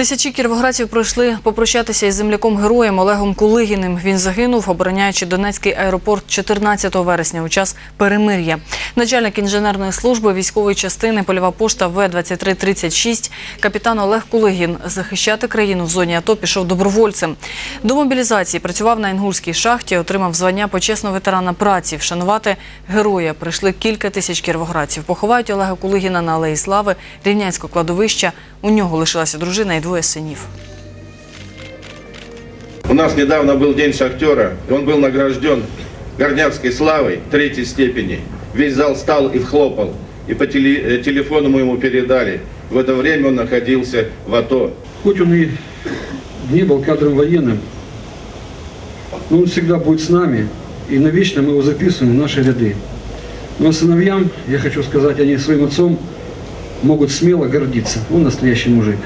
Тисячі кіровоградців пройшли попрощатися із земляком героєм Олегом Кулигіним. Він загинув, обороняючи Донецький аеропорт 14 вересня у час перемир'я. Начальник інженерної служби військової частини польова пошта В-2336 капітан Олег Кулигін захищати країну в зоні АТО пішов добровольцем. До мобілізації працював на Інгульській шахті, отримав звання почесного ветерана праці. Вшанувати героя прийшли кілька тисяч кіровоградців. Поховають Олега Кулигіна на Алеї Слави Рівнянського кладовища. У нього лишилася дружина і двоє синів. У нас недавно был День шахтера, он был награжден Горняцкой славой третьей степени. Весь зал стал и вхлопал, и по теле- э, телефону мы ему передали. В это время он находился в АТО. Хоть он и не был кадровым военным, но он всегда будет с нами, и навечно мы его записываем в наши ряды. Но сыновьям, я хочу сказать, они своим отцом могут смело гордиться. Он настоящий мужик.